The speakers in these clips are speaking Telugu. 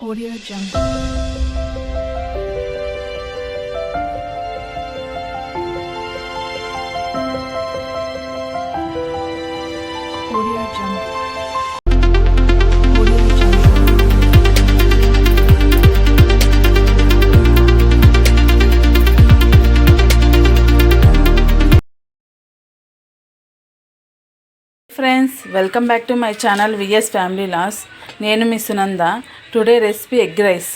Audio Jungle. Friends welcome back to my channel VS family loss నేను మీ Sunanda. Today recipe egg rice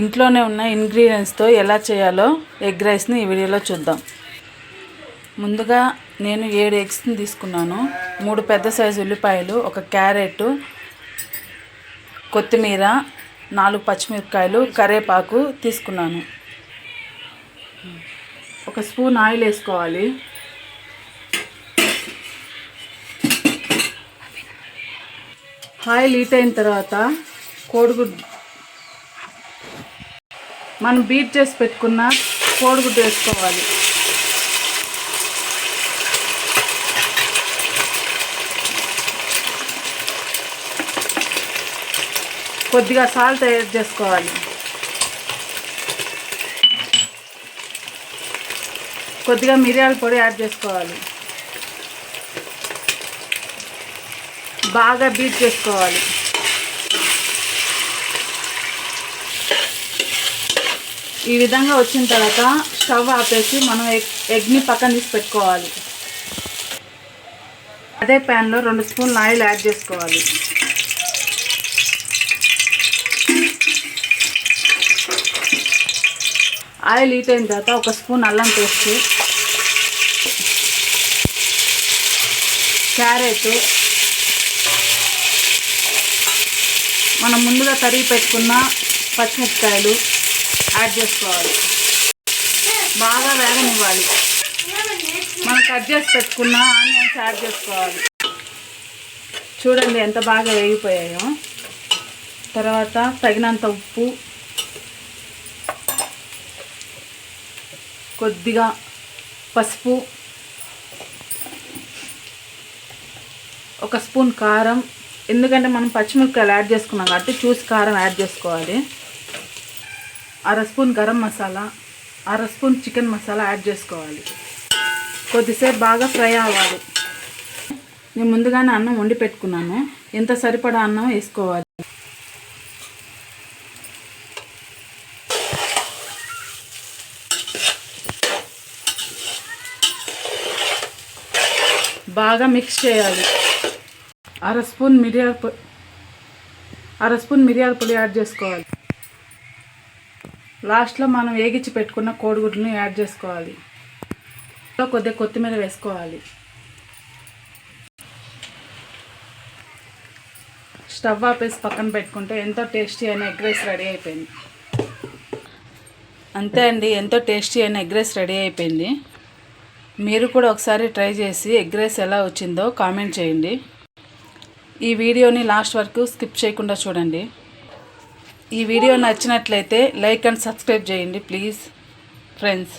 ఇంట్లోనే ఉన్న ఇంగ్రీడియంట్స్తో ఎలా చేయాలో ఎగ్ రైస్ని ఈ వీడియోలో చూద్దాం. ముందుగా నేను ఏడు ఎగ్స్ని తీసుకున్నాను. మూడు పెద్ద సైజు ఉల్లిపాయలు ఒక క్యారెట్ కొత్తిమీర నాలుగు పచ్చిమిరపకాయలు కరివేపాకు తీసుకున్నాను. ఒక స్పూన్ ఆయిల్ వేసుకోవాలి. ఆయిల్ హీట్ అయిన తర్వాత కోడిగుడ్డు. మనం బీట్ చేసి పెట్టుకున్న కోడిగుడ్డు వేసుకోవాలి. కొద్దిగా సాల్ట్ యాడ్ చేసుకోవాలి. కొద్దిగా మిరియాల పొడి యాడ్ చేసుకోవాలి. బాగా బీట్ చేసుకోవాలి. ఈ విధంగా వచ్చిన తర్వాత స్టవ్ ఆపేసి మనం ఎగ్ ఎగ్ని పక్కన తీసి పెట్టుకోవాలి. అదే ప్యాన్లో రెండు స్పూన్లు ఆయిల్ యాడ్ చేసుకోవాలి. ఆయిల్ హీట్ అయిన తర్వాత ఒక స్పూన్ అల్లం పేస్ట్ క్యారెట్ మనం ముందుగా తరిగి పెట్టుకున్న పచ్చిమిరపకాయలు యాడ్ చేసుకోవాలి. బాగా వేగనివ్వాలి. మనం కట్ చేసి పెట్టుకున్న ఆనియన్స్ యాడ్ చేసుకోవాలి. చూడండి ఎంత బాగా వేగిపోయాయో. తర్వాత తగినంత ఉప్పు. కొద్దిగా పసుపు. ఒక స్పూన్ కారం. ఎందుకంటే మనం పచ్చిమిరపకాయలు యాడ్ చేసుకున్నాం కాబట్టి చూసి కారం యాడ్ చేసుకోవాలి. అర స్పూన్ గరం మసాలా అర స్పూన్ చికెన్ మసాలా యాడ్ చేసుకోవాలి. కొద్దిసేపు బాగా ఫ్రై అవ్వాలి. నేను ముందుగానే అన్నం వండి పెట్టుకున్నాను. ఎంత సరిపడా అన్నం వేసుకోవాలి. బాగా మిక్స్ చేయాలి. అర స్పూన్ మిరియాల పొడి అర స్పూన్ మిరియాల పొడి యాడ్ చేసుకోవాలి. లాస్ట్లో మనం వేగించి పెట్టుకున్న కోడిగుడ్లను యాడ్ చేసుకోవాలి. కొద్దిగా కొత్తిమీర వేసుకోవాలి. స్టవ్ ఆపేసి పక్కన పెట్టుకుంటే ఎంతో టేస్టీ అయిన ఎగ్ రైస్ రెడీ అయిపోయింది. అంతే అండి ఎంతో టేస్టీ అయిన ఎగ్ రైస్ రెడీ అయిపోయింది. మీరు కూడా ఒకసారి ట్రై చేసి ఎగ్ రైస్ ఎలా వచ్చిందో కామెంట్ చేయండి. ఈ వీడియోని లాస్ట్ వరకు స్కిప్ చేయకుండా చూడండి. ఈ వీడియో నచ్చినట్లయితే లైక్ అండ్ సబ్స్క్రైబ్ చేయండి ప్లీజ్. ఫ్రెండ్స్.